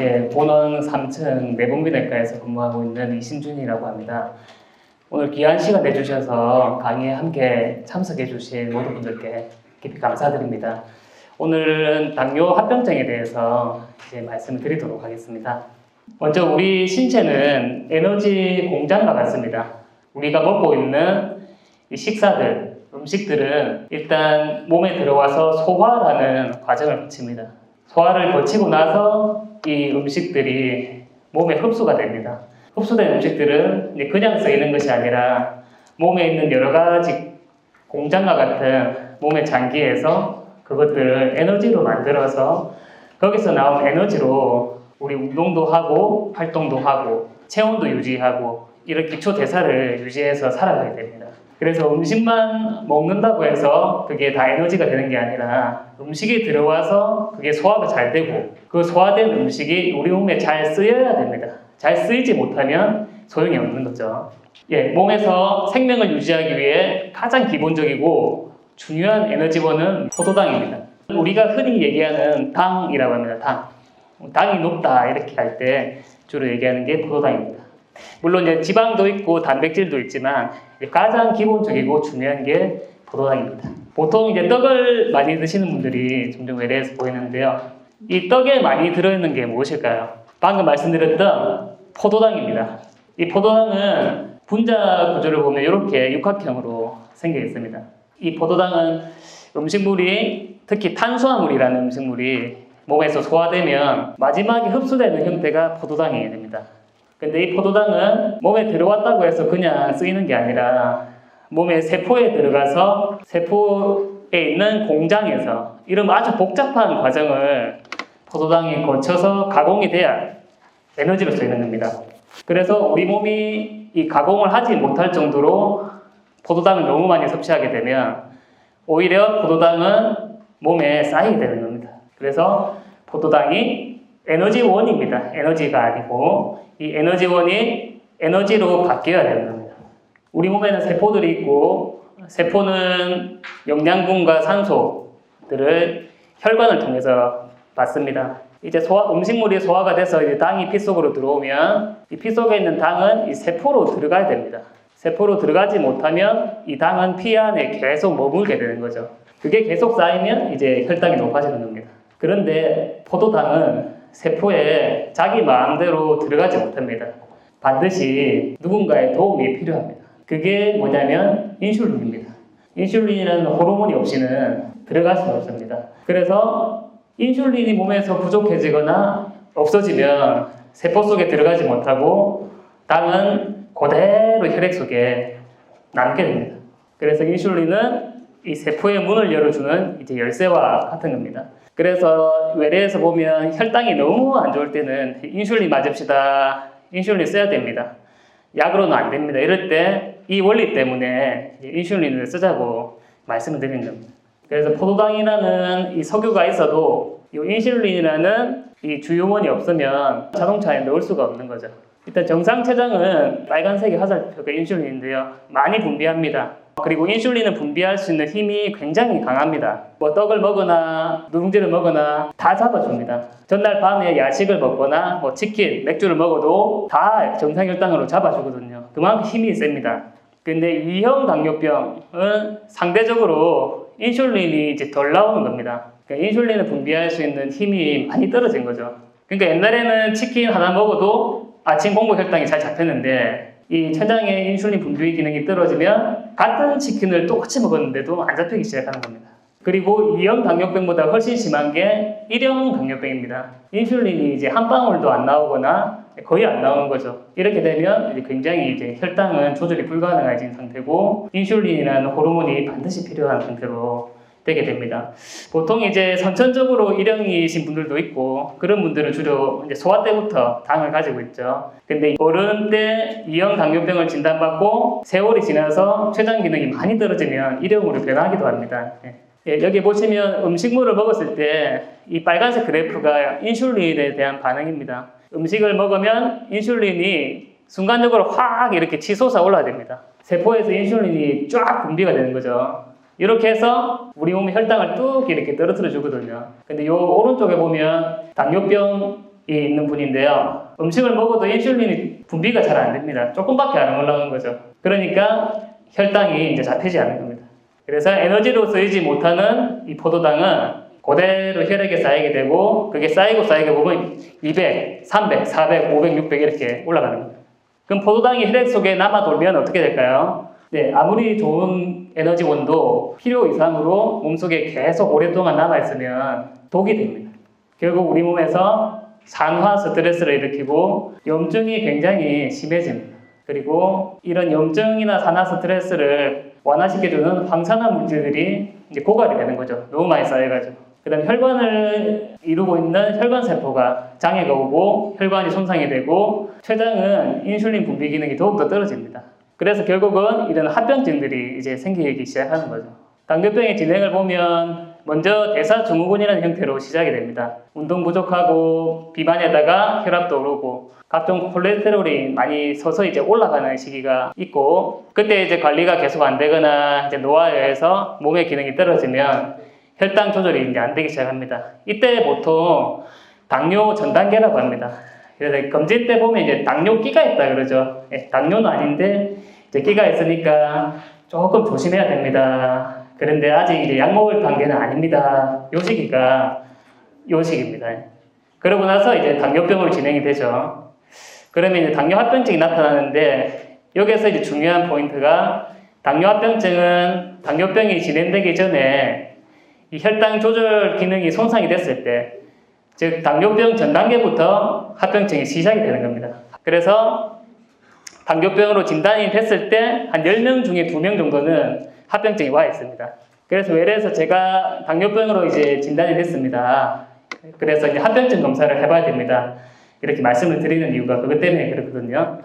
예, 본원 3층 내분비내과에서 근무하고 있는 이신준이라고 합니다. 오늘 귀한 시간 내주셔서 강의에 함께 참석해 주신 모든 분들께 깊이 감사드립니다. 오늘은 당뇨 합병증에 대해서 이제 말씀을 드리도록 하겠습니다. 먼저 우리 신체는 에너지 공장과 같습니다. 우리가 먹고 있는 이 식사들, 음식들은 일단 몸에 들어와서 소화라는 과정을 거칩니다. 소화를 거치고 나서 이 음식들이 몸에 흡수가 됩니다. 흡수된 음식들은 그냥 쓰이는 것이 아니라 몸에 있는 여러 가지 공장과 같은 몸의 장기에서 그것들을 에너지로 만들어서 거기서 나온 에너지로 우리 운동도 하고 활동도 하고 체온도 유지하고 이런 기초 대사를 유지해서 살아가게 됩니다. 그래서 음식만 먹는다고 해서 그게 다 에너지가 되는 게 아니라 음식이 들어와서 그게 소화가 잘 되고 그 소화된 음식이 우리 몸에 잘 쓰여야 됩니다. 잘 쓰이지 못하면 소용이 없는 거죠. 예, 몸에서 생명을 유지하기 위해 가장 기본적이고 중요한 에너지원은 포도당입니다. 우리가 흔히 얘기하는 당이라고 합니다. 당. 당이 높다 이렇게 할 때 주로 얘기하는 게 포도당입니다. 물론 이제 지방도 있고 단백질도 있지만 가장 기본적이고 중요한 게 포도당입니다. 보통 이제 떡을 많이 드시는 분들이 종종 외래에서 보이는데요. 이 떡에 많이 들어있는 게 무엇일까요? 방금 말씀드렸던 포도당입니다. 이 포도당은 분자 구조를 보면 이렇게 육각형으로 생겨 있습니다. 이 포도당은 음식물이 특히 탄수화물이라는 음식물이 몸에서 소화되면 마지막에 흡수되는 형태가 포도당이 됩니다. 근데 이 포도당은 몸에 들어왔다고 해서 그냥 쓰이는 게 아니라 몸의 세포에 들어가서 세포에 있는 공장에서 이런 아주 복잡한 과정을 포도당이 거쳐서 가공이 돼야 에너지로 쓰이는 겁니다. 그래서 우리 몸이 이 가공을 하지 못할 정도로 포도당을 너무 많이 섭취하게 되면 오히려 포도당은 몸에 쌓이게 되는 겁니다. 그래서 포도당이 에너지원입니다. 에너지가 아니고 이 에너지원이 에너지로 바뀌어야 되는 겁니다. 우리 몸에는 세포들이 있고 세포는 영양분과 산소들을 혈관을 통해서 받습니다. 이제 소화, 음식물이 소화가 돼서 이제 당이 피 속으로 들어오면 이 피 속에 있는 당은 이 세포로 들어가야 됩니다. 세포로 들어가지 못하면 이 당은 피 안에 계속 머물게 되는 거죠. 그게 계속 쌓이면 이제 혈당이 높아지는 겁니다. 그런데 포도당은 세포에 자기 마음대로 들어가지 못합니다. 반드시 누군가의 도움이 필요합니다. 그게 뭐냐면 인슐린입니다. 인슐린이라는 호르몬이 없이는 들어갈 수 없습니다. 그래서 인슐린이 몸에서 부족해지거나 없어지면 세포 속에 들어가지 못하고 당은 그대로 혈액 속에 남게 됩니다. 그래서 인슐린은 이 세포의 문을 열어주는 이제 열쇠와 같은 겁니다. 그래서 외래에서 보면 혈당이 너무 안 좋을 때는 인슐린 맞읍시다. 인슐린 써야 됩니다. 약으로는 안 됩니다. 이럴 때 이 원리 때문에 인슐린을 쓰자고 말씀을 드리는 겁니다. 그래서 포도당이라는 이 석유가 있어도 이 인슐린이라는 이 주요원이 없으면 자동차에 넣을 수가 없는 거죠. 일단 정상 췌장은 빨간색의 화살표가 인슐린인데요. 많이 분비합니다. 그리고 인슐린을 분비할 수 있는 힘이 굉장히 강합니다. 뭐 떡을 먹거나 누룽지를 먹거나 다 잡아줍니다. 전날 밤에 야식을 먹거나 뭐 치킨, 맥주를 먹어도 다 정상 혈당으로 잡아주거든요. 그만큼 힘이 셉니다. 근데 2형 당뇨병은 상대적으로 인슐린이 이제 덜 나오는 겁니다. 그러니까 인슐린을 분비할 수 있는 힘이 많이 떨어진 거죠. 그러니까 옛날에는 치킨 하나 먹어도 아침 공복 혈당이 잘 잡혔는데 이 췌장의 인슐린 분비 기능이 떨어지면 같은 치킨을 똑같이 먹었는데도 안 잡히기 시작하는 겁니다. 그리고 2형 당뇨병보다 훨씬 심한 게 1형 당뇨병입니다. 인슐린이 이제 한 방울도 안 나오거나 거의 안 나오는 거죠. 이렇게 되면 이제 굉장히 이제 혈당은 조절이 불가능해진 상태고 인슐린이라는 호르몬이 반드시 필요한 상태로 되게 됩니다. 보통 이제 선천적으로 일형이신 분들도 있고 그런 분들은 주로 이제 소아 때부터 당을 가지고 있죠. 근데 어른 때 2형 당뇨병을 진단받고 세월이 지나서 췌장 기능이 많이 떨어지면 1형으로 변하기도 합니다. 예, 여기 보시면 음식물을 먹었을 때 이 빨간색 그래프가 인슐린에 대한 반응입니다. 음식을 먹으면 인슐린이 순간적으로 확 이렇게 치솟아 올라됩니다. 세포에서 인슐린이 쫙 분비가 되는 거죠. 이렇게 해서 우리 몸의 혈당을 뚝 이렇게 떨어뜨려 주거든요. 근데 요 오른쪽에 보면 당뇨병 있는 분인데요. 음식을 먹어도 인슐린이 분비가 잘 안 됩니다. 조금밖에 안 올라오는 거죠. 그러니까 혈당이 이제 잡히지 않는 겁니다. 그래서 에너지로 쓰이지 못하는 이 포도당은 그대로 혈액에 쌓이게 되고 그게 쌓이고 쌓이게 보면 200, 300, 400, 500, 600 이렇게 올라가는 겁니다. 그럼 포도당이 혈액 속에 남아 돌면 어떻게 될까요? 네, 아무리 좋은 에너지원도 필요 이상으로 몸속에 계속 오랫동안 남아 있으면 독이 됩니다. 결국 우리 몸에서 산화 스트레스를 일으키고 염증이 굉장히 심해집니다. 그리고 이런 염증이나 산화 스트레스를 완화시켜주는 황산화 물질들이 이제 고갈이 되는 거죠. 너무 많이 쌓여가지고. 그 다음에 혈관을 이루고 있는 혈관 세포가 장애가 오고 혈관이 손상이 되고 췌장은 인슐린 분비 기능이 더욱더 떨어집니다. 그래서 결국은 이런 합병증들이 이제 생기기 시작하는 거죠. 당뇨병의 진행을 보면 먼저 대사증후군이라는 형태로 시작이 됩니다. 운동 부족하고 비만에다가 혈압도 오르고 각종 콜레스테롤이 많이 서서 이제 올라가는 시기가 있고 그때 이제 관리가 계속 안 되거나 이제 노화에서 몸의 기능이 떨어지면 혈당 조절이 이제 안 되기 시작합니다. 이때 보통 당뇨 전 단계라고 합니다. 그래서 검진 때 보면 이제 당뇨기가 있다 그러죠. 예, 당뇨는 아닌데 이제 끼가 있으니까 조금 조심해야 됩니다. 그런데 아직 이제 약 먹을 단계는 아닙니다. 요 시기가 요 시기입니다. 그러고 나서 이제 당뇨병으로 진행이 되죠. 그러면 이제 당뇨 합병증이 나타나는데 여기서 이제 중요한 포인트가 당뇨 합병증은 당뇨병이 진행되기 전에 이 혈당 조절 기능이 손상이 됐을 때, 즉 당뇨병 전 단계부터 합병증이 시작이 되는 겁니다. 그래서 당뇨병으로 진단이 됐을 때 한 10명 중에 2명 정도는 합병증이 와 있습니다. 그래서 외래에서 제가 당뇨병으로 이제 진단이 됐습니다. 그래서 이제 합병증 검사를 해봐야 됩니다. 이렇게 말씀을 드리는 이유가 그것 때문에 그렇거든요.